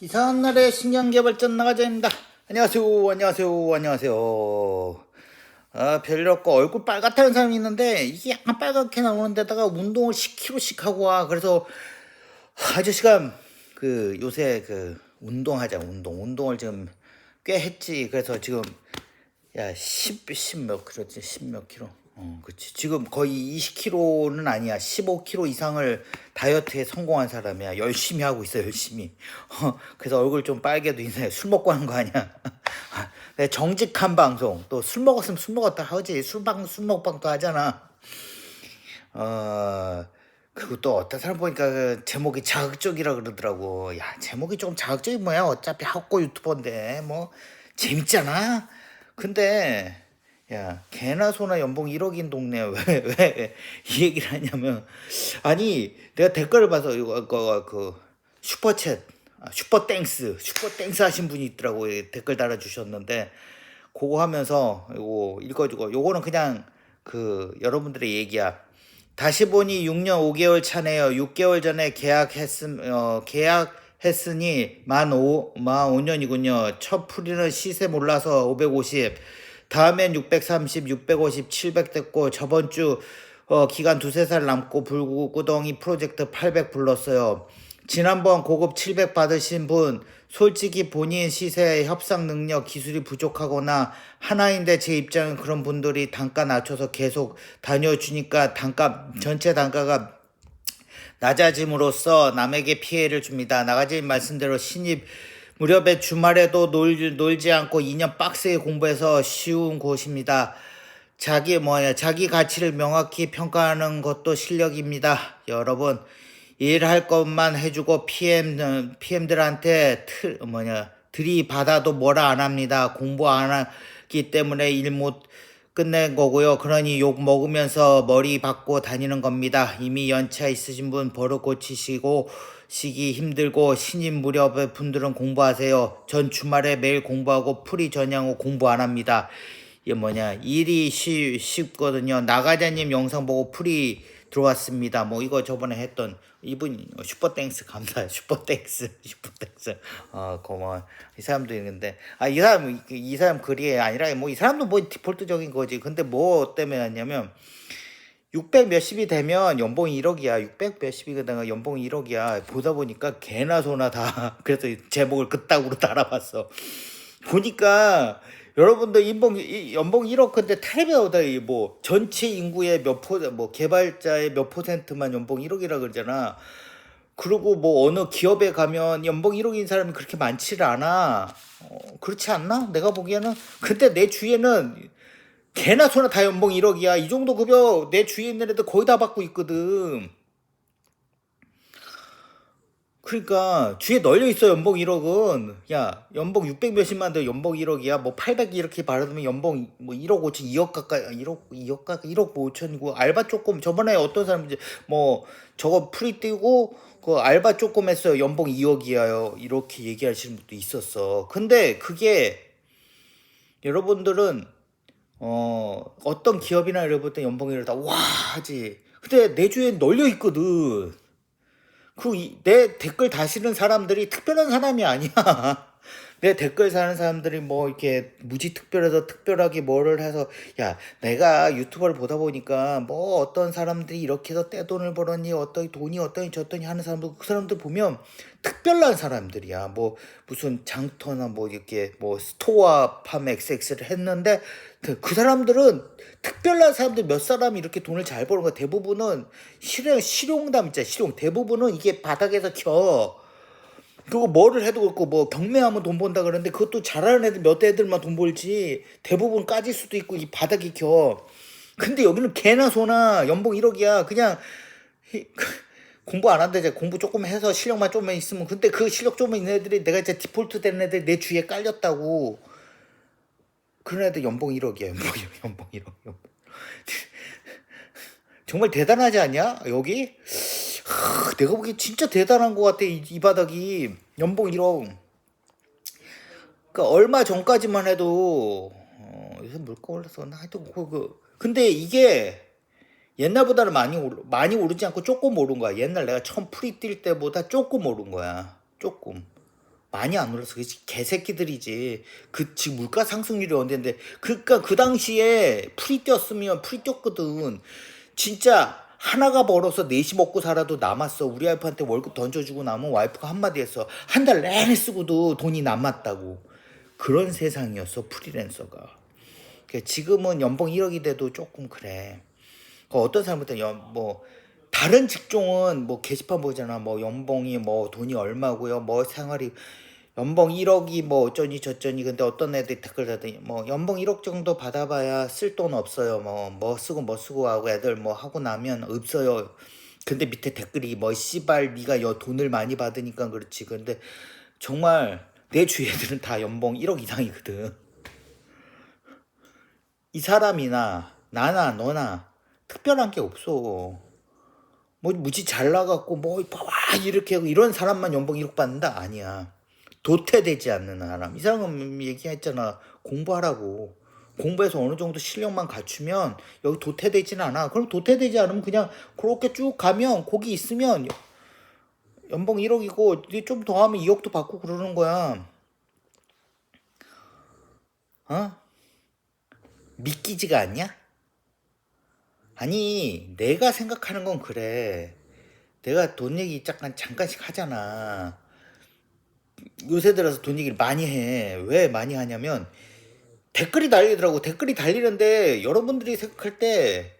이상한 날에 신경개발전 나가자입니다. 안녕하세요, 안녕하세요, 안녕하세요. 아, 별일 없고 얼굴 빨갛다는 사람이 있는데 이게 약간 빨갛게 나오는 데다가 운동을 10kg씩 하고 와. 그래서 아저씨가 그 요새 그 운동하자, 운동. 운동을 지금 꽤 했지. 그래서 지금 야, 10, 10몇 킬로지, 10몇 킬로. 어, 그치. 지금 거의 20킬로는 아니야. 15킬로 이상을 다이어트에 성공한 사람이야. 열심히 하고 있어, 열심히. 어, 그래서 얼굴 좀 빨개도 있네. 술 먹고 하는 거 아니야. 내 정직한 방송. 또 술 먹었으면 술 먹었다 하지. 술방, 술 먹방도 하잖아. 어, 그리고 또 어떤 사람 보니까 그 제목이 자극적이라 그러더라고. 야, 제목이 좀 자극적이 뭐야. 어차피 학고 유튜버인데. 뭐, 재밌잖아. 근데, 야, 개나 소나 연봉 1억인 동네 왜, 왜, 이 얘기를 하냐면, 아니, 내가 댓글을 봐서, 이거, 그, 그, 슈퍼챗, 아, 슈퍼땡스, 슈퍼땡스 하신 분이 있더라고. 요 댓글 달아주셨는데, 그거 하면서, 이거 읽어주고, 요거는 그냥, 그, 여러분들의 얘기야. 다시 보니 6년 5개월 차네요. 6개월 전에 계약했음, 어, 계약 했으니 만 5, 만 5년이군요. 첫 풀이는 시세 몰라서 550. 다음엔 630, 650, 700 됐고, 저번 주, 어, 기간 두세 살 남고 불구덩이 프로젝트 800 불렀어요. 지난번 고급 700 받으신 분, 솔직히 본인 시세에 협상 능력, 기술이 부족하거나 하나인데 제 입장은 그런 분들이 단가 낮춰서 계속 다녀주니까 단가, 전체 단가가 낮아짐으로써 남에게 피해를 줍니다. 나가진 말씀대로 신입 무렵에 주말에도 놀, 놀지 않고 2년 빡세게 공부해서 쉬운 곳입니다. 자기 뭐야 자기 가치를 명확히 평가하는 것도 실력입니다. 여러분 일할 것만 해주고 PM PM들한테 틀 뭐냐 들이받아도 뭐라 안 합니다. 공부 안 하기 때문에 일 못 끝낸 거고요. 그러니 욕 먹으면서 머리 받고 다니는 겁니다. 이미 연차 있으신 분 버릇 고치시고 시기 힘들고 신입 무렵의 분들은 공부하세요. 전 주말에 매일 공부하고 풀이 전향후 공부 안 합니다. 이게 뭐냐 일이 쉬, 쉽거든요. 나가자님 영상 보고 풀이 들어왔습니다. 뭐 이거 저번에 했던 이분 슈퍼땡스 감사해요. 슈퍼땡스 슈퍼땡스 어 고마워 이 사람도 있는데 아 이 사람 이 사람 글이 아니라 뭐 이 사람도 뭐 디폴트적인 거지. 근데 뭐 때문에 왔냐면 600 몇십이 되면 연봉이 1억이야. 600 몇십이 되면 연봉이 1억이야. 보다 보니까 개나 소나 다 그래서 제목을 그따구로 달아봤어. 보니까 여러분들 인봉 이- 연봉 1억 근데 텔레비보다 뭐 전체 인구의 몇 포 뭐 개발자의 몇 퍼센트만 연봉 1억이라 그러잖아. 그리고 뭐 어느 기업에 가면 연봉 1억인 사람이 그렇게 많지를 않아. 어, 그렇지 않나? 내가 보기에는 근데 내 주위에는 개나 소나 다 연봉 1억이야. 이 정도 급여 내 주위에 있는 애들 거의 다 받고 있거든. 그러니까 주위에 널려 있어 연봉 1억은. 야 연봉 600 몇십만 더 연봉 1억이야. 뭐 800 이렇게 받으면 연봉 뭐 1억 5천 2억 가까이 1억 2억 가까이 1억 5천이고 알바 조금 저번에 어떤 사람 이제 뭐 저거 프리 뛰고 그 알바 조금 했어요. 연봉 2억이야요. 이렇게 얘기하시는 분도 있었어. 근데 그게 여러분들은 어 어떤 기업이나 이럴 때 연봉이 이러다 와 하지. 근데 내 주위에 널려 있거든 그 내 댓글 다시는 사람들이 특별한 사람이 아니야. 내 댓글 사는 사람들이 뭐 이렇게 무지 특별해서 특별하게 뭐를 해서 야 내가 유튜버를 보다 보니까 뭐 어떤 사람들이 이렇게 해서 떼돈을 벌었니 어떤 돈이 어떠니 저떠니 하는 사람들 그 사람들 보면 특별한 사람들이야. 뭐 무슨 장터나 뭐 이렇게 뭐 스토어 팜 XX를 했는데 그, 그 사람들은 특별한 사람들 몇 사람이 이렇게 돈을 잘 버는 거 대부분은 실용 실용담 있잖아. 실용. 대부분은 이게 바닥에서 켜 그거 뭐를 해도 그렇고 뭐 경매하면 돈 번다 그러는데 그것도 잘하는 애들 몇 애들만 돈 벌지 대부분 까질 수도 있고 이 바닥이 켜. 근데 여기는 개나 소나 연봉 1억이야. 그냥 히- 공부 안 한다 이제 공부 조금 해서 실력만 조금만 있으면 근데 그 실력 조금 있는 애들이 내가 이제 디폴트 된 애들 내 주위에 깔렸다고. 그런 애들 연봉 1억이야. 연봉 1억 연봉 1억 연봉. 정말 대단하지 않냐? 여기 하, 내가 보기엔 진짜 대단한 것 같아 이, 이 바닥이 연봉 1억 그러니까 얼마 전까지만 해도 어, 요새 물가 올라서 나 하여튼 그, 그 근데 이게 옛날보다는 많이 오르, 많이 오르지 않고 조금 오른 거야 옛날 내가 처음 프리 뛸 때보다 조금 오른 거야 조금 많이 안 올랐어. 그 개새끼들이지. 그 지금 물가 상승률이 언제인데 그니까 그 당시에 풀이 뛰었으면 풀이 뛰었거든. 진짜 하나가 벌어서 넷이 먹고 살아도 남았어. 우리 와이프한테 월급 던져주고 나면 와이프가 한마디 했어. 한 달 내내 쓰고도 돈이 남았다고. 그런 세상이었어 프리랜서가. 그 지금은 연봉 1억이 돼도 조금 그래. 그 어떤 사람들은 연, 뭐 다른 직종은 뭐 게시판 보잖아. 뭐 연봉이 뭐 돈이 얼마고요. 뭐 생활이 연봉 1억이 뭐 어쩌니 저쩌니 근데 어떤 애들이 댓글 다더니 뭐 연봉 1억 정도 받아봐야 쓸 돈 없어요. 뭐뭐 쓰고 뭐 쓰고 하고 애들 뭐 하고 나면 없어요. 근데 밑에 댓글이 뭐 씨발 네가 여 돈을 많이 받으니까 그렇지. 근데 정말 내 주위 애들은 다 연봉 1억 이상이거든. 이 사람이나 나나 너나 특별한 게 없어. 뭐 무지 잘 나갔고 뭐 와, 이렇게 하고 이런 사람만 연봉 1억 받는다 아니야. 도태되지 않는 사람. 이 사람은 얘기했잖아. 공부하라고. 공부해서 어느 정도 실력만 갖추면 여기 도태되지는 않아. 그럼 도태되지 않으면 그냥 그렇게 쭉 가면 거기 있으면 연봉 1억이고 좀 더 하면 2억도 받고 그러는 거야. 어? 믿기지가 않냐? 아니, 내가 생각하는 건 그래. 내가 돈 얘기 잠깐 잠깐씩 하잖아. 요새 들어서 돈 얘기를 많이 해. 왜 많이 하냐면 댓글이 달리더라고. 댓글이 달리는데 여러분들이 생각할 때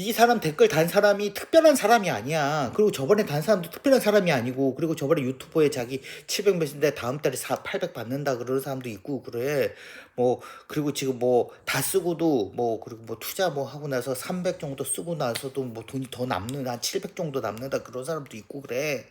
이 사람 댓글 단 사람이 특별한 사람이 아니야. 그리고 저번에 단 사람도 특별한 사람이 아니고, 그리고 저번에 유튜버에 자기 700 몇인데 다음 달에 4, 800 받는다 그러는 사람도 있고, 그래. 뭐, 그리고 지금 뭐 다 쓰고도 뭐, 그리고 뭐 투자 뭐 하고 나서 300 정도 쓰고 나서도 뭐 돈이 더 남는, 한 700 정도 남는다 그런 사람도 있고, 그래.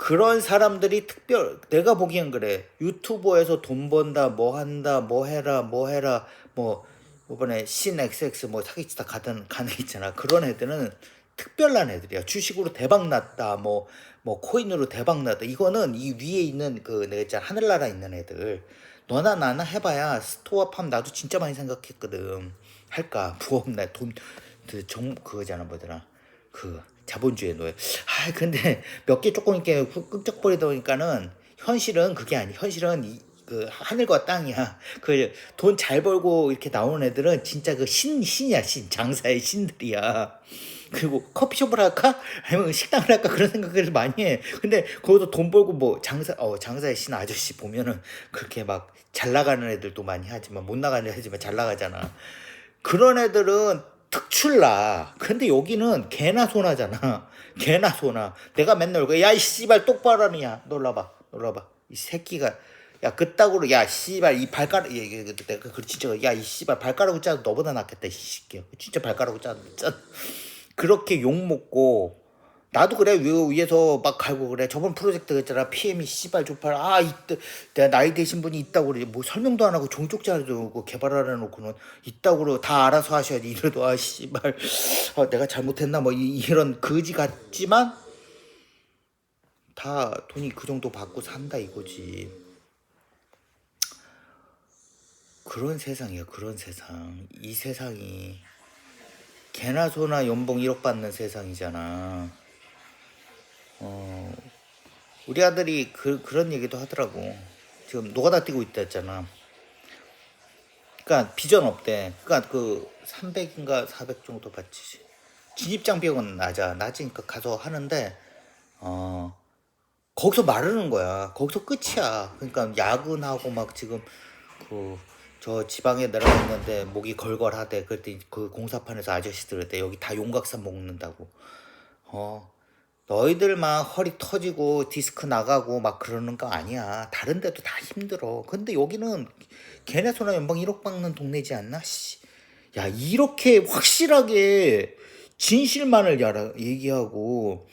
그런 사람들이 특별 내가 보기엔 그래. 유튜버에서 돈 번다 뭐 한다 뭐 해라 뭐 해라 뭐 이번에 신 XX 뭐 사기치다 가던 가는 있잖아. 그런 애들은 특별한 애들이야. 주식으로 대박 났다 뭐뭐 코인으로 대박 났다. 이거는 이 위에 있는 그 내가 있잖아. 하늘나라 있는 애들. 너나 나나 해봐야 스토어 팜 나도 진짜 많이 생각했거든. 할까? 부업 나돈그 정 그거잖아 뭐더라. 그 자본주의 노예. 아 근데 몇 개 조금 이렇게 끄적거리다 보니까는 현실은 그게 아니. 현실은 이, 그 하늘과 땅이야. 그 돈 잘 벌고 이렇게 나오는 애들은 진짜 그 신 신이야 신 장사의 신들이야. 그리고 커피숍을 할까? 아니면 식당을 할까? 그런 생각을 많이 해. 근데 거기서 돈 벌고 뭐 장사, 어, 장사의 신 아저씨 보면은 그렇게 막 잘 나가는 애들도 많이 하지만 못 나가는 애들 하지만 잘 나가잖아. 그런 애들은 특출나. 근데 여기는 개나 소나잖아. 개나 소나. 내가 맨날 그, 야, 이 씨발 똑바로 하느냐. 놀라봐. 놀라봐. 이 새끼가. 야, 그따구로, 야, 씨발, 이 발가락, 야, 야, 내가 그 진짜, 야, 이 씨발, 발가락을 짜도 너보다 낫겠다, 이 새끼야. 진짜 발가락을 짜도, 짜. 그렇게 욕 먹고, 나도 그래. 위, 에서막 갈고 그래. 저번 프로젝트 있잖아. PM이 씨발 조팔. 아 이때 내가 나이 되신 분이 있다고 그래 뭐 설명도 안 하고 종족자도 그 개발하려 놓고는 있다고 다 알아서 하셔야지. 이래도 아 씨발. 아, 내가 잘못했나? 뭐 이, 이런 거지 같지만 다 돈이 그 정도 받고 산다 이거지. 그런 세상이야. 그런 세상. 이 세상이 개나 소나 연봉 1억 받는 세상이잖아 어, 우리 아들이 그, 그런 얘기도 하더라고. 지금 노가다 뛰고 있다 했잖아. 그니까 비전 없대. 그니까 그 300인가 400 정도 받지. 진입장 비용은 낮아. 낮으니까 가서 하는데, 어, 거기서 마르는 거야. 거기서 끝이야. 그러니까 야근하고 막 지금 그, 저 지방에 내려가 있는데 목이 걸걸하대. 그랬더니 그 공사판에서 아저씨들 그랬대. 여기 다 용각산 먹는다고. 어, 너희들만 허리 터지고 디스크 나가고 막 그러는 거 아니야. 다른 데도 다 힘들어. 근데 여기는 걔네 소나 연방 1억 받는 동네지 않나? 씨. 야, 이렇게 확실하게 진실만을 얘기하고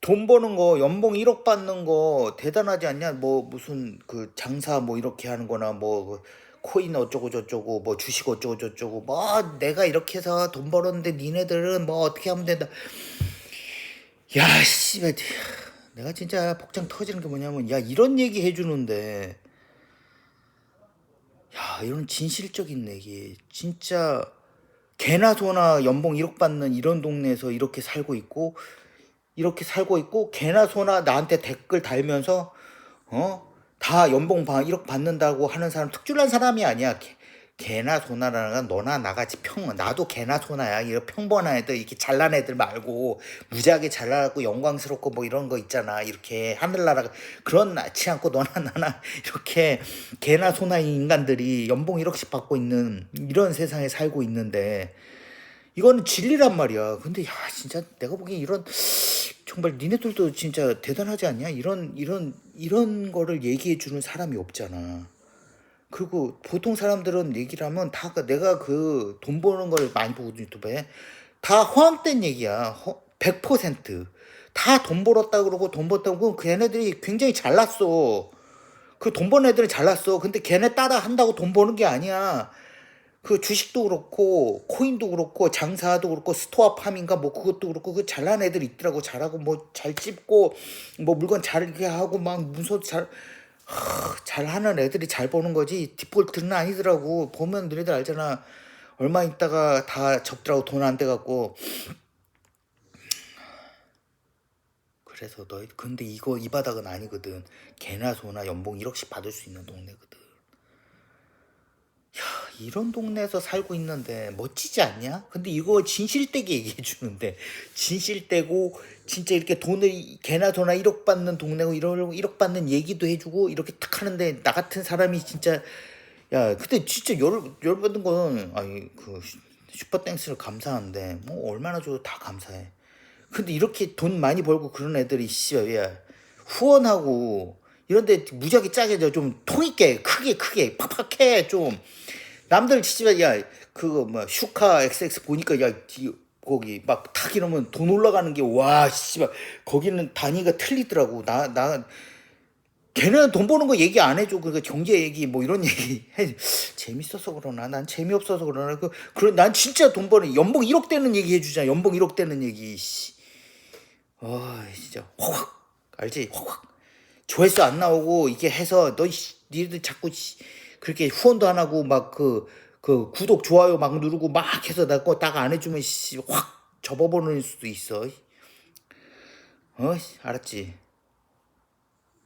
돈 버는 거 연봉 1억 받는 거 대단하지 않냐? 뭐 무슨 그 장사 뭐 이렇게 하는 거나 뭐그 코인 어쩌고 저쩌고 뭐 주식 어쩌고 저쩌고 뭐 내가 이렇게 해서 돈 벌었는데 니네들은 뭐 어떻게 하면 된다. 야, 씨발. 내가 진짜 복장 터지는 게 뭐냐면, 야, 이런 얘기 해주는데, 야, 이런 진실적인 얘기. 진짜, 개나 소나 연봉 1억 받는 이런 동네에서 이렇게 살고 있고, 이렇게 살고 있고, 개나 소나 나한테 댓글 달면서, 어? 다 연봉 바 1억 받는다고 하는 사람 특출난 사람이 아니야. 개, 개나 소나라는 건 너나 나같이 평 나도 개나 소나야. 이런 평범한 애들 이렇게 잘난 애들 말고 무지하게 잘나고 영광스럽고 뭐 이런 거 있잖아. 이렇게 하늘나라 그런 낳지 않고 너나 나나 이렇게 개나 소나 인간들이 연봉 1억씩 받고 있는 이런 세상에 살고 있는데 이거는 진리란 말이야. 근데 야 진짜 내가 보기엔 이런 정말 니네들도 진짜 대단하지 않냐? 이런 이런 이런 거를 얘기해 주는 사람이 없잖아. 그리고 보통 사람들은 얘기를 하면 다 그- 내가 그 돈 버는 걸 많이 보거든 유튜브에 다 허황된 얘기야. 허, 100%다 돈 벌었다 그러고 돈 벌었다고 그러고 걔네들이 굉장히 잘났어. 그 돈 버는 애들은 잘났어. 근데 걔네 따라 한다고 돈 버는 게 아니야. 그 주식도 그렇고 코인도 그렇고 장사도 그렇고 스토어 팜인가 뭐 그것도 그렇고 그 잘난 애들 있더라고 잘하고 뭐 잘 찝고 뭐 물건 잘게 하고 막 문서도 잘 하, 잘하는 애들이 잘 버는 거지. 디폴트는 아니더라고. 보면 너희들 알잖아. 얼마 있다가 다 접더라고. 돈 안 돼갖고. 그래서 너희 근데 이거 이 바닥은 아니거든. 개나 소나 연봉 1억씩 받을 수 있는 동네거든 야, 이런 동네에서 살고 있는데 멋지지 않냐? 근데 이거 진실되게 얘기해 주는데 진실되고 진짜 이렇게 돈을 개나 소나 1억 받는 동네고 이런 1억 받는 얘기도 해주고 이렇게 탁 하는데 나 같은 사람이 진짜 야 근데 진짜 열 열받은 건 아니 그 슈- 슈퍼땡스를 감사한데 뭐 얼마나 줘도 다 감사해. 근데 이렇게 돈 많이 벌고 그런 애들이 씨야 야 후원하고 이런데 무지하게 짜게 좀 통 있게 크게 크게 팍팍해 좀 남들 진짜 야 그거 뭐 슈카 XX 보니까 야 이- 거기 막 탁 이러면 돈 올라가는 게 와 씨발. 거기는 단위가 틀리더라고. 나 나 걔는 돈 버는 거 얘기 안 해줘. 그러니까 경제 얘기 뭐 이런 얘기 해. 재밌어서 그러나? 난 재미없어서 그러나? 그 그런 난 진짜 돈 버는 연봉 1억 되는 얘기 해주잖아 연봉 1억 되는 얘기 씨. 아 진짜 확확. 알지? 확확. 조회수 안 나오고 이게 해서 너 씨, 니들 자꾸 씨, 그렇게 후원도 안 하고 막 그 그 구독 좋아요 막 누르고 막 해서 나거딱안 해주면 씨확 접어버릴 수도 있어. 어? 씨, 알았지?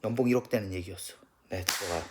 연봉 1억 되는 얘기였어. 네 들어가